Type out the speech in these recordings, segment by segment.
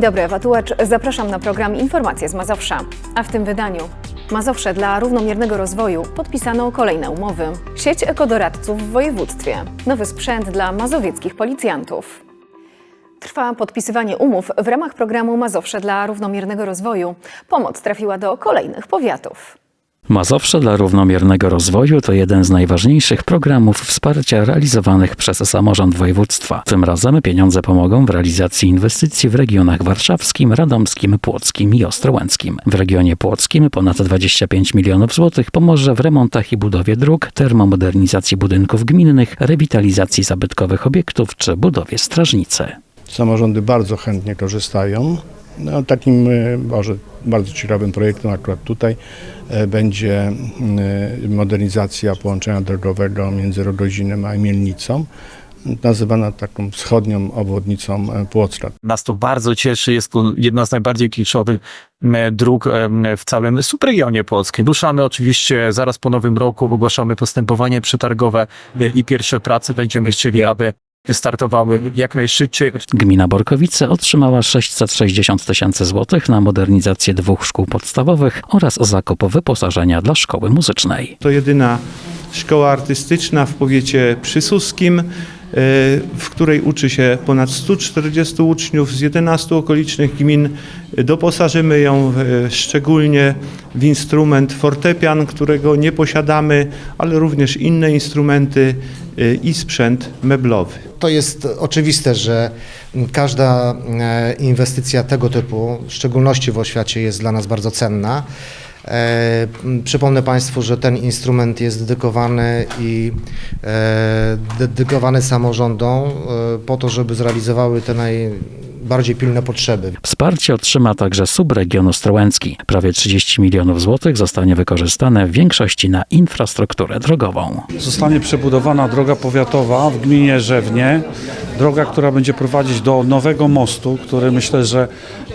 Dzień dobry, Ewa Tułacz. Zapraszam na program Informacje z Mazowsza. A w tym wydaniu Mazowsze dla równomiernego rozwoju podpisano kolejne umowy. Sieć ekodoradców w województwie. Nowy sprzęt dla mazowieckich policjantów. Trwa podpisywanie umów w ramach programu Mazowsze dla równomiernego rozwoju. Pomoc trafiła do kolejnych powiatów. Mazowsze dla równomiernego rozwoju to jeden z najważniejszych programów wsparcia realizowanych przez samorząd województwa. Tym razem pieniądze pomogą w realizacji inwestycji w regionach warszawskim, radomskim, płockim i ostrołęckim. W regionie płockim ponad 25 milionów złotych pomoże w remontach i budowie dróg, termomodernizacji budynków gminnych, rewitalizacji zabytkowych obiektów czy budowie strażnicy. Samorządy bardzo chętnie korzystają. No, takim e, może bardzo ciekawym projektem akurat tutaj e, będzie e, modernizacja połączenia drogowego między Rogozinem a Mielnicą, nazywana taką wschodnią obwodnicą e, Płocka. Nas to bardzo cieszy. Jest to jedna z najbardziej kluczowych dróg w całym subregionie polskim. Ruszamy oczywiście zaraz po nowym roku, ogłaszamy postępowanie przetargowe i pierwsze prace będziemy chcieli, aby startowały jak najszybciej. Gmina Borkowice otrzymała 660 tysięcy złotych na modernizację dwóch szkół podstawowych oraz zakup wyposażenia dla szkoły muzycznej. To jedyna szkoła artystyczna w powiecie przysuskim, w której uczy się ponad 140 uczniów z 11 okolicznych gmin. Doposażymy ją e, szczególnie w instrument fortepian, którego nie posiadamy, ale również inne instrumenty e, i sprzęt meblowy. To jest oczywiste, że każda e, inwestycja tego typu, w szczególności w oświacie, jest dla nas bardzo cenna. E, Przypomnę Państwu, że ten instrument jest dedykowany i e, dedykowany samorządom e, po to, żeby zrealizowały te najbardziej pilne potrzeby. Wsparcie otrzyma także subregion ostrołęcki. Prawie 30 milionów złotych zostanie wykorzystane w większości na infrastrukturę drogową. Zostanie przebudowana droga powiatowa w gminie Rzewnie. Droga, która będzie prowadzić do nowego mostu, który myślę, że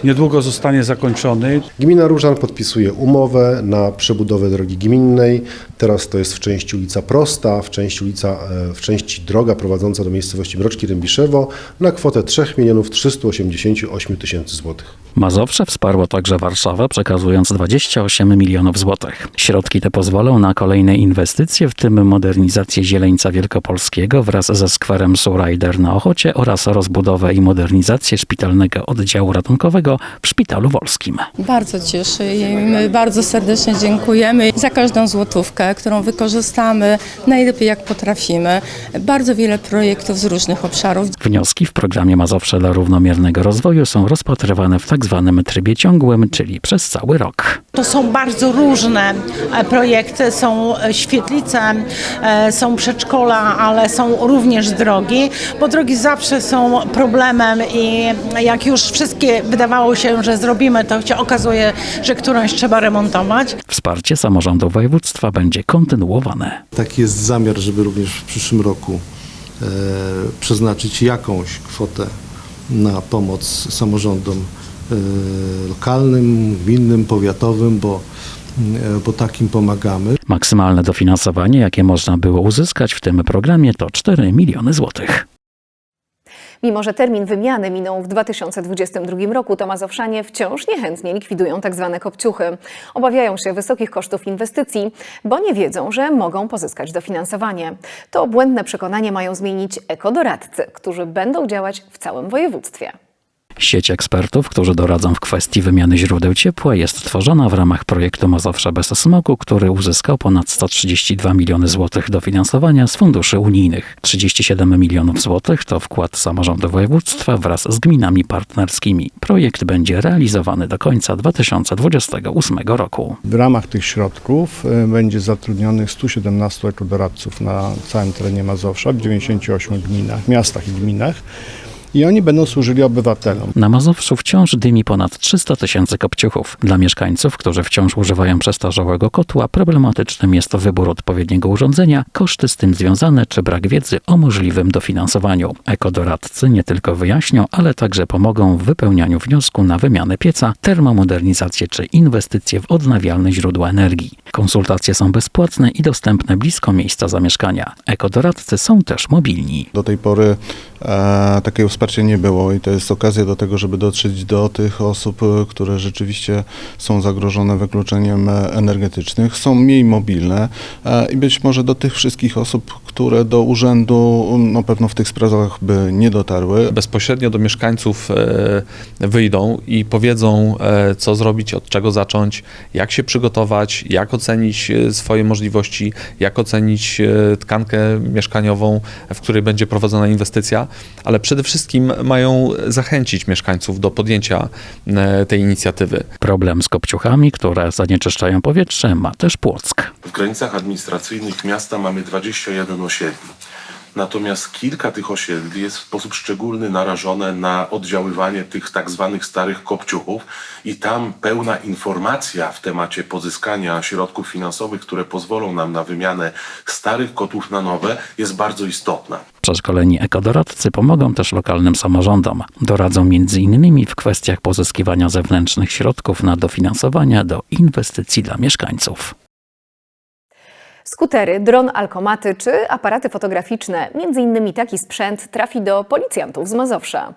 niedługo zostanie zakończony. Gmina Różan podpisuje umowę na przebudowę drogi gminnej. Teraz to jest w części ulica Prosta, w części, ulica, e, w części droga prowadząca do miejscowości Mroczki Rębiszewo na kwotę 3 milionów 388 tysięcy złotych. Mazowsze wsparło także Warszawę, przekazując 28 milionów złotych. Środki te pozwolą na kolejne inwestycje, w tym modernizację Zieleńca Wielkopolskiego wraz ze skwerem Surrider na Ochocie oraz rozbudowę i modernizację szpitalnego oddziału ratunkowego w Szpitalu Wolskim. Bardzo cieszy i my bardzo serdecznie dziękujemy za każdą złotówkę, którą wykorzystamy najlepiej jak potrafimy. Bardzo wiele projektów z różnych obszarów. Wnioski w programie Mazowsze dla równomiernego rozwoju są rozpatrywane w tak zwanym trybie ciągłym, czyli przez cały rok. To są bardzo różne e, projekty, są e, świetlice, e, są przedszkola, ale są również drogi, bo drogi zawsze są problemem i jak już wszystkie wydawało się, że zrobimy, to się okazuje, że którąś trzeba remontować. Wsparcie samorządu województwa będzie kontynuowane. Taki jest zamiar, żeby również w przyszłym roku e, przeznaczyć jakąś kwotę na pomoc samorządom e, lokalnym, gminnym, powiatowym, bo, e, bo takim pomagamy. Maksymalne dofinansowanie, jakie można było uzyskać w tym programie, to 4 miliony złotych. Mimo, że termin wymiany minął w 2022 roku, to mazowszanie wciąż niechętnie likwidują tzw. kopciuchy. Obawiają się wysokich kosztów inwestycji, bo nie wiedzą, że mogą pozyskać dofinansowanie. To błędne przekonanie mają zmienić ekodoradcy, którzy będą działać w całym województwie. Sieć ekspertów, którzy doradzą w kwestii wymiany źródeł ciepła, jest tworzona w ramach projektu Mazowsze bez smogu, który uzyskał ponad 132 miliony złotych dofinansowania z funduszy unijnych. 37 milionów złotych to wkład samorządu województwa wraz z gminami partnerskimi. Projekt będzie realizowany do końca 2028 roku. W ramach tych środków e, będzie zatrudnionych 117 ekodoradców na całym terenie Mazowsza, w 98 gminach, miastach i gminach. I oni będą służyli obywatelom. Na Mazowszu wciąż dymi ponad 300 tysięcy kopciuchów. Dla mieszkańców, którzy wciąż używają przestarzałego kotła, problematycznym jest to wybór odpowiedniego urządzenia, koszty z tym związane czy brak wiedzy o możliwym dofinansowaniu. Ekodoradcy nie tylko wyjaśnią, ale także pomogą w wypełnianiu wniosku na wymianę pieca, termomodernizację czy inwestycje w odnawialne źródła energii. Konsultacje są bezpłatne i dostępne blisko miejsca zamieszkania. Ekodoradcy są też mobilni. Do tej pory e, takiego wsparcia wsparcia nie było i to jest okazja do tego, żeby dotrzeć do tych osób, e, które rzeczywiście są zagrożone wykluczeniem e, energetycznym, są mniej mobilne e, i być może do tych wszystkich osób, które do urzędu na pewno w tych sprawach by nie dotarły. bezpośrednio do mieszkańców wyjdą i powiedzą, co zrobić, od czego zacząć, jak się przygotować, jak ocenić swoje możliwości, jak ocenić tkankę mieszkaniową, w której będzie prowadzona inwestycja, ale przede wszystkim mają zachęcić mieszkańców do podjęcia e, tej inicjatywy. Problem z kopciuchami, które zanieczyszczają powietrze, ma też Płock. W granicach administracyjnych miasta mamy 21 osiedli. Natomiast kilka tych osiedli jest w sposób szczególny narażone na oddziaływanie tych tak zwanych starych kopciuchów i tam pełna informacja w temacie pozyskania środków finansowych, które pozwolą nam na wymianę starych kotłów na nowe jest bardzo istotna. Przeszkoleni ekodoradcy pomogą też lokalnym samorządom. Doradzą m.in. w kwestiach pozyskiwania zewnętrznych środków na dofinansowania do inwestycji dla mieszkańców. Skutery, dron alkomaty czy aparaty fotograficzne. Między innymi taki sprzęt trafi do policjantów z Mazowsza.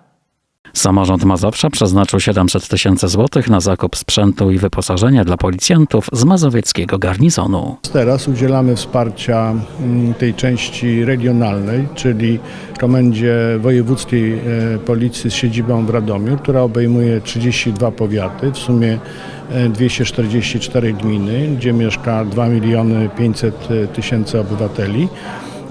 Samorząd Mazowsza przeznaczył 700 tysięcy złotych na zakup sprzętu i wyposażenia dla policjantów z mazowieckiego garnizonu. Teraz udzielamy wsparcia mm, tej części regionalnej, czyli Komendzie Wojewódzkiej e, Policji z siedzibą w Radomiu, która obejmuje 32 powiaty, w sumie e, 244 gminy, gdzie mieszka 2 miliony 500 tysięcy obywateli.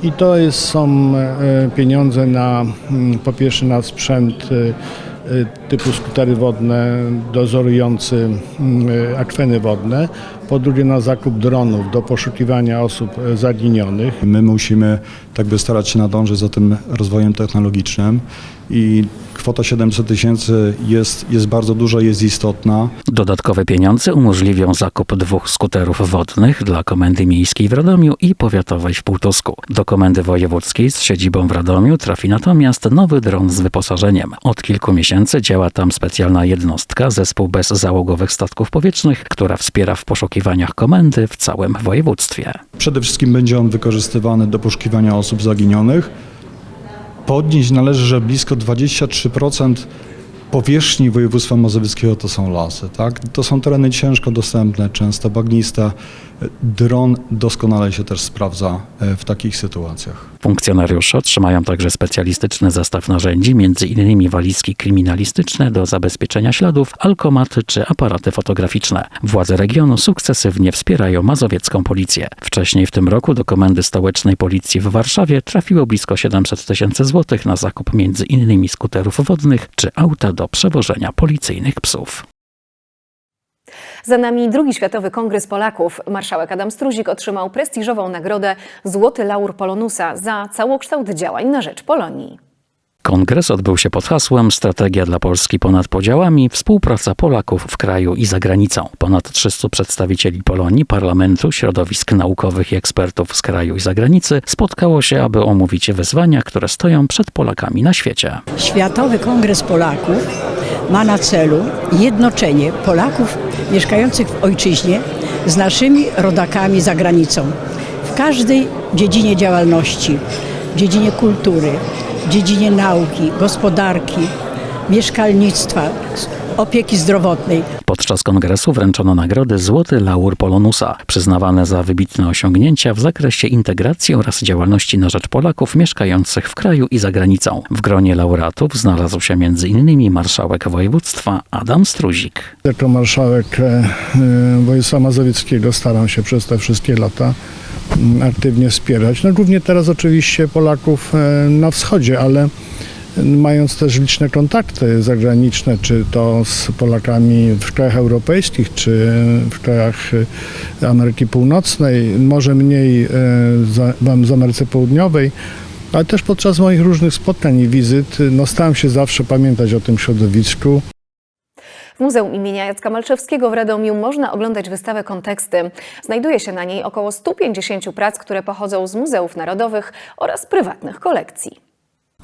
I to jest, są e, pieniądze na, mm, po pierwsze na sprzęt e, e, typu skutery wodne dozorujący mm, akweny wodne, po drugie na zakup dronów do poszukiwania osób zaginionych. My musimy tak by starać się nadążyć za tym rozwojem technologicznym i kwota 700 tysięcy jest, jest bardzo duża, jest istotna. Dodatkowe pieniądze umożliwią zakup dwóch skuterów wodnych dla Komendy Miejskiej w Radomiu i Powiatowej w Półtusku. Do Komendy Wojewódzkiej z siedzibą w Radomiu trafi natomiast nowy dron z wyposażeniem. Od kilku miesięcy działa tam specjalna jednostka, zespół bezzałogowych statków powietrznych, która wspiera w poszukiwaniach komendy w całym województwie. Przede wszystkim będzie on wykorzystywany do poszukiwania osób zaginionych. Podnieść należy, że blisko 23% powierzchni województwa mazowieckiego to są lasy. Tak? To są tereny ciężko dostępne, często bagniste. Dron doskonale się też sprawdza e, w takich sytuacjach. Funkcjonariusze otrzymają także specjalistyczny zestaw narzędzi, m.in. walizki kryminalistyczne do zabezpieczenia śladów, alkomaty czy aparaty fotograficzne. Władze regionu sukcesywnie wspierają mazowiecką policję. Wcześniej w tym roku do Komendy Stołecznej Policji w Warszawie trafiło blisko 700 tysięcy złotych na zakup m.in. skuterów wodnych czy auta do przewożenia policyjnych psów. Za nami drugi Światowy Kongres Polaków. Marszałek Adam Struzik otrzymał prestiżową nagrodę Złoty Laur Polonusa za całokształt działań na rzecz Polonii. Kongres odbył się pod hasłem Strategia dla Polski ponad podziałami, współpraca Polaków w kraju i za granicą. Ponad 300 przedstawicieli Polonii, parlamentu, środowisk naukowych i ekspertów z kraju i zagranicy spotkało się, aby omówić wyzwania, które stoją przed Polakami na świecie. Światowy Kongres Polaków ma na celu jednoczenie Polaków mieszkających w ojczyźnie z naszymi rodakami za granicą. W każdej dziedzinie działalności, dziedzinie kultury, dziedzinie nauki, gospodarki, mieszkalnictwa, opieki zdrowotnej. Podczas kongresu wręczono nagrody Złoty Laur Polonusa, przyznawane za wybitne osiągnięcia w zakresie integracji oraz działalności na rzecz Polaków mieszkających w kraju i za granicą. W gronie laureatów znalazł się m.in. marszałek województwa Adam Struzik. Jako marszałek e, e, województwa mazowieckiego staram się przez te wszystkie lata aktywnie wspierać. No głównie teraz oczywiście Polaków e, na wschodzie, ale mając też liczne kontakty zagraniczne, czy to z Polakami w krajach europejskich, czy w krajach e, Ameryki Północnej, może mniej e, w Ameryce Południowej, ale też podczas moich różnych spotkań i wizyt, no staram się zawsze pamiętać o tym środowisku. W Muzeum imienia Jacka Malczewskiego w Radomiu można oglądać wystawę Konteksty. Znajduje się na niej około 150 prac, które pochodzą z muzeów narodowych oraz prywatnych kolekcji.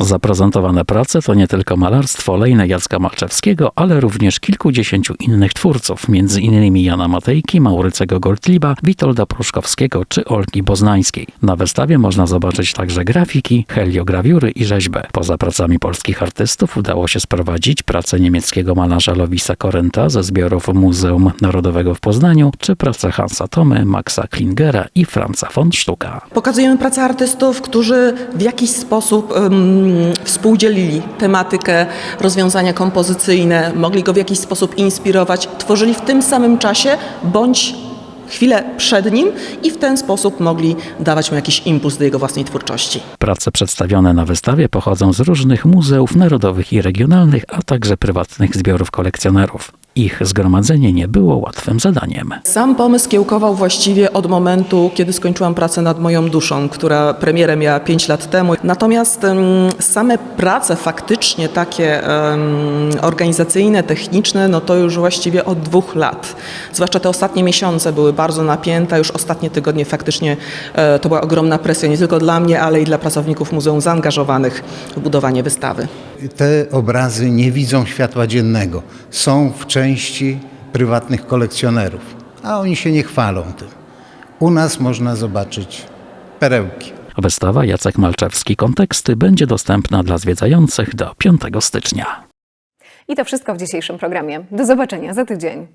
Zaprezentowane prace to nie tylko malarstwo olejne Jacka Malczewskiego, ale również kilkudziesięciu innych twórców, m.in. Jana Matejki, Maurycego Goldliba, Witolda Pruszkowskiego czy Olgi Boznańskiej. Na wystawie można zobaczyć także grafiki, heliograwiury i rzeźbę. Poza pracami polskich artystów udało się sprowadzić pracę niemieckiego malarza Lovisa Korenta ze zbiorów Muzeum Narodowego w Poznaniu, czy pracę Hansa Tomy, Maxa Klingera i Franza von Stucka. Pokazujemy pracę artystów, którzy w jakiś sposób um, współdzielili tematykę, rozwiązania kompozycyjne, mogli go w jakiś sposób inspirować, tworzyli w tym samym czasie bądź chwilę przed nim i w ten sposób mogli dawać mu jakiś impuls do jego własnej twórczości. Prace przedstawione na wystawie pochodzą z różnych muzeów narodowych i regionalnych, a także prywatnych zbiorów kolekcjonerów. Ich zgromadzenie nie było łatwym zadaniem. Sam pomysł kiełkował właściwie od momentu, kiedy skończyłam pracę nad moją duszą, która premierę miała 5 lat temu. Natomiast em, same prace faktycznie takie em, organizacyjne, techniczne, no to już właściwie od dwóch lat. Zwłaszcza te ostatnie miesiące były bardzo napięte, już ostatnie tygodnie faktycznie e, to była ogromna presja nie tylko dla mnie, ale i dla pracowników muzeum zaangażowanych w budowanie wystawy. Te obrazy nie widzą światła dziennego. Są w części prywatnych kolekcjonerów, a oni się nie chwalą tym. U nas można zobaczyć perełki. Wystawa Jacek Malczewski Konteksty będzie dostępna dla zwiedzających do 5 stycznia. I to wszystko w dzisiejszym programie. Do zobaczenia za tydzień.